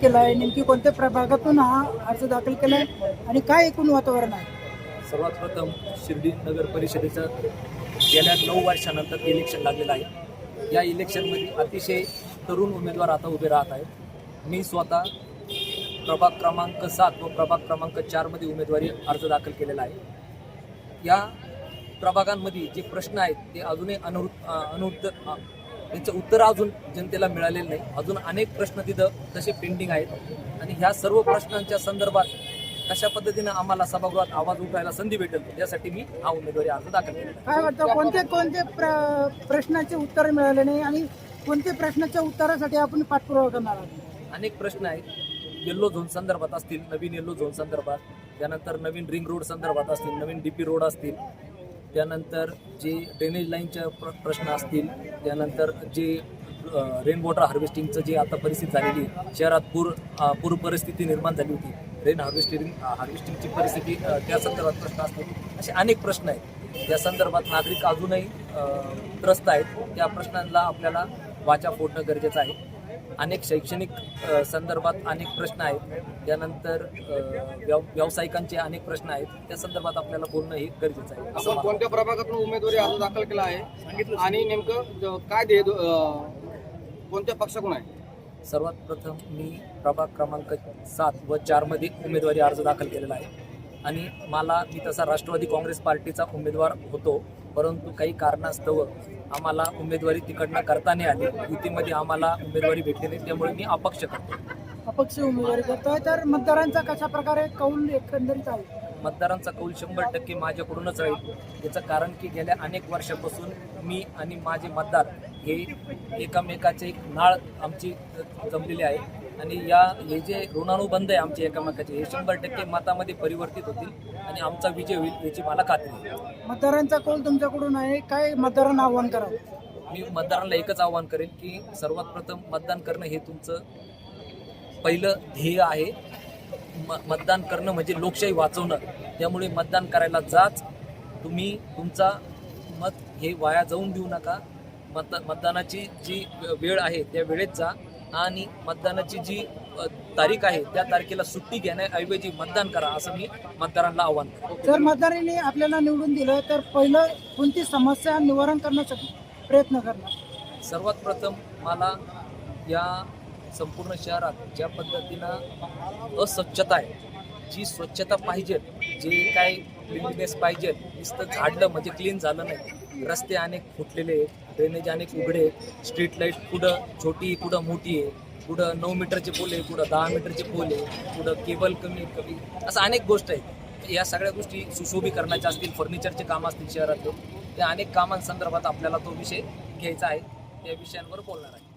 केला आहे नेमकी कोणत्या प्रभागातून हा अर्ज दाखल केला आहे आणि काय एकूण वातावरण आहे? सर्वात प्रथम शिर्डी नगर परिषदेचं गेल्या नऊ वर्षानंतर इलेक्शन लागलेलं आहे. या इलेक्शनमध्ये अतिशय तरुण उमेदवार आता उभे राहत आहेत. मी स्वतः प्रभाग क्रमांक सात व प्रभाग क्रमांक चारमध्ये उमेदवारी अर्ज दाखल केलेला आहे. या प्रभागांमध्ये जे प्रश्न आहेत ते अजूनही अनवृत अनुद्ध त्यांचं उत्तर अजून जनतेला मिळालेलं नाही. अजून अनेक प्रश्न तिथं तसे पेंडिंग आहेत. आणि ह्या सर्व प्रश्नांच्या संदर्भात कशा पद्धतीनं आम्हाला सभागृहात आवाज उठवायला संधी भेटेल यासाठी मी हा उमेदवारी अर्ज दाखल. काय वाटतं कोणते कोणते प्र प्रश्नाचे उत्तर मिळाले नाही आणि कोणत्या प्रश्नाच्या उत्तरासाठी आपण पाठपुरावा करणार आहोत? अनेक प्रश्न आहेत. येल्लो झोन संदर्भात असतील नवीन येल्लो झोन संदर्भात. त्यानंतर नवीन रिंग रोड संदर्भात असतील नवीन डी पी रोड असतील. त्यानंतर जे ड्रेनेज लाईनच्या प्र प्रश्न असतील त्यानंतर जे रेन वॉटर हार्वेस्टिंगचं जे आता परिस्थिती झालेली आहे, शहरात पूर पूर परिस्थिती निर्माण झाली होती. रेन हार्वेस्टिंग हार्वेस्टिंगची परिस्थिती त्या संदर्भात प्रश्न असतील. असे अनेक प्रश्न आहेत. या संदर्भात नागरिक अजूनही त्रस्त आहेत. त्या प्रश्नांना आपल्याला वाचा फोडणं गरजेचं आहे. अनेक शैक्षणिक संदर्भात अनेक प्रश्न आहेत. त्यानंतर व्यव व्यावसायिकांचे अनेक प्रश्न आहेत. त्या संदर्भात आपल्याला बोलणं हे गरजेचं आहे. असं आपण कोणत्या प्रभागातून उमेदवारी अर्ज दाखल केला आहे? आणि नेमकं काय अं, कोणत्या पक्षाकडून आहे. सर्वात प्रथम मी प्रभाग क्रमांक सात व चारमध्ये उमेदवारी अर्ज दाखल केलेला आहे. आणि मला मी तसा राष्ट्रवादी काँग्रेस पार्टीचा उमेदवार होतो परंतु काही कारणास्तव आम्हाला उमेदवारी तिकडनं करता नाही आली. युतीमध्ये आम्हाला उमेदवारी भेटली नाही त्यामुळे मी अपक्ष करतो. अपक्ष उमेदवारी करतोय. तर मतदारांचा कशा प्रकारे कौल एकंदरीत आहे? मतदारांचा कौल शंभर टक्के माझ्याकडूनच राहील याचं कारण की गेल्या अनेक वर्षापासून मी आणि माझे मतदार हे एकामेकाचे एक नाळ आमची जमलेली आहे. आणि या हे जे ऋणानुबंध आहे आमचे एकामेकाचे हे शंभर टक्के मतामध्ये परिवर्तित होतील आणि आमचा विजय होईल याची मला खात्री आहे. मतदारांचा कौल तुमच्याकडून आहे. काय मतदारांना आव्हान करावं मी मतदारांना एकच आवाहन करेन की सर्वात प्रथम मतदान करणं हे तुमचं पहिलं ध्येय आहे. म मतदान करणं म्हणजे लोकशाही वाचवणं. त्यामुळे मतदान करायला जाच तुम्ही तुमचा मत हे वाया जाऊन देऊ नका. मत मतदानाची जी वेळ आहे त्या वेळेत जा. आणि मतदानाची जी तारीख आहे त्या तारखेला सुट्टी घेण्याऐवजी मतदान करा असं मी मतदारांना आवाहन जर मतदारांनी आपल्याला निवडून दिलं तर पहिलं कोणती समस्या निवारण करण्यासाठी प्रयत्न करणार? सर्वात प्रथम मला या संपूर्ण शहरात ज्या पद्धतीनं अस्वच्छता आहे जी स्वच्छता पाहिजे जे काय क्लिननेस पाहिजे नुसतं झाडलं म्हणजे क्लीन झालं नाही रस्ते अनेक फुटलेले आहेत. ड्रेनेज अनेक उघडे स्ट्रीट लाइट कुठं छोटी कुठं मोठी आहे. कुठं नऊ मीटरचे पोल आहे कुठं दहा मीटरचे पोल आहे कुठं केबल कमी कमी असं अनेक गोष्ट आहेत. या सगळ्या गोष्टी सुशोभीकरणाच्या असतील फर्निचरचे काम असतील शहरातले त्या अनेक कामांसंदर्भात आपल्याला तो विषय घ्यायचा आहे. त्या विषयांवर बोलणार आहे.